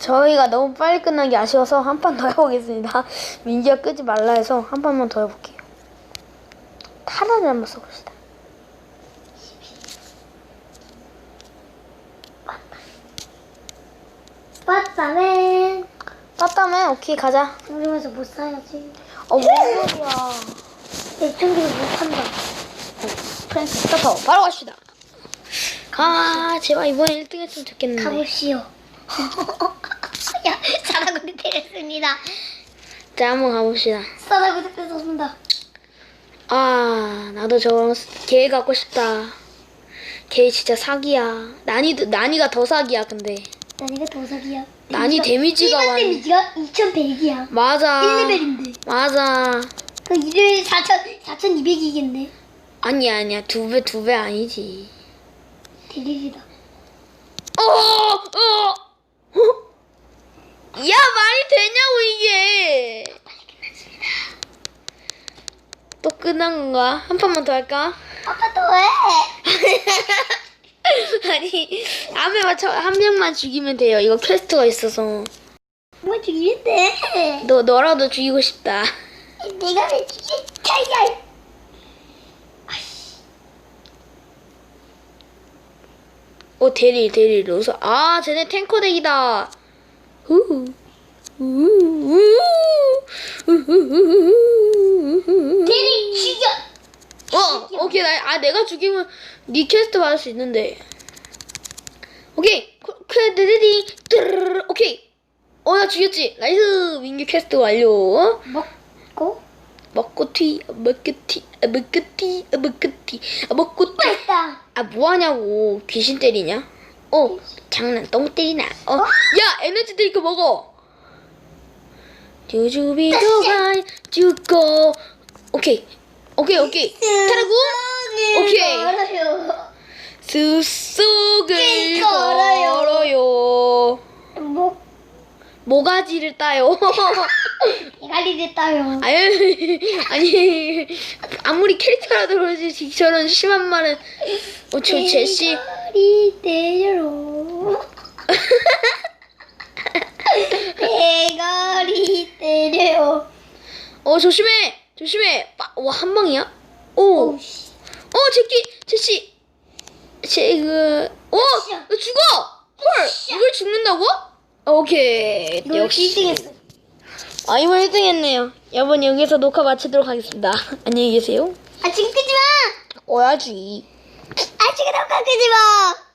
저희가 너무 빨리 끝난 게 아쉬워서 한 판 더 해보겠습니다. 민지가 끄지 말라 해서 한 판만 더 해볼게요. 탈환을 한번 써봅시다. 빠따맨. 빠따매 오케이 가자. 그러면서 못 사야지. 어 뭔 소리야. 애청기를 못 한다. 프랭크 스타터 바로 갑시다. 아 제발 이번에 1등 했으면 좋겠는데. 가보시오. 야, 사다구리 때렸습니다. 자 한번 가봅시다. 사다구리 뺏었습니다. 아 나도 저런 개 갖고 싶다. 걔 진짜 사기야. 난이도 난이가 더 사기야 근데. 난이가 도사기야. 난이 데미지가 일반 많- 데미지가 2100이야. 맞아. 1레벨인데. 맞아. 그 일요일 4000, 4200이겠네. 아니야 아니야 두 배 두 배 아니지. 대리리다. 어, 어, 어? 야 말이 되냐고 이게. 또 끝난 건가? 한 판만 더 할까? 아빠 또 왜? 아니 앞에 맞춰 한 명만 죽이면 돼요. 이거 퀘스트가 있어서 뭐 죽이는데? 너 너라도 죽이고 싶다. 내가 왜 죽였냐? 어 대리 대리 로서 아 쟤네 탱커 덱이다. 우후. 우후. 우후. 대리 죽여! 어, 오케이, 나, 아, 내가 죽이면 네 퀘스트 받을 수 있는데. 오케이, 뚜르르르, 오케이. 어, 나 죽였지? 나이스, 민규 퀘스트 완료. 어? 먹고 먹고 튀, 먹고 튀, 아, 먹고 튀, 아, 먹고 튀, 아, 먹고 튀. 뺐다. 아, 뭐하냐고. 귀신 때리냐? 어, 장난 똥 때리나? 어, 야, 에너지 드링크 먹어. 주주비도 가 죽고. 오케이, 오케이, 오케이. 타라고? 오케이. 걸어요. 숲속을 걸어요. 걸어요. 목 모가지를 따요. 대가리를 따요. 아니, 아니, 아무리 캐릭터라도 그러지, 저런 심한 말은. 어, 저 제시. 대가리 때려요. 대가리 때려요. 어, 조심해! 조심해! 빠, 와, 한 방이야? 오! 오 씨. 어, 제키! 제시! 제, 그, 어! 너 죽어! 헐! 이걸 죽는다고? 오케이. 너 역시. 1등했어. 아, 이번 1등 했네요. 여러분, 여기서 녹화 마치도록 하겠습니다. 안녕히 계세요. 아 지금 끄지 마. 꺼야지. 아 지금 녹화 끄지 마.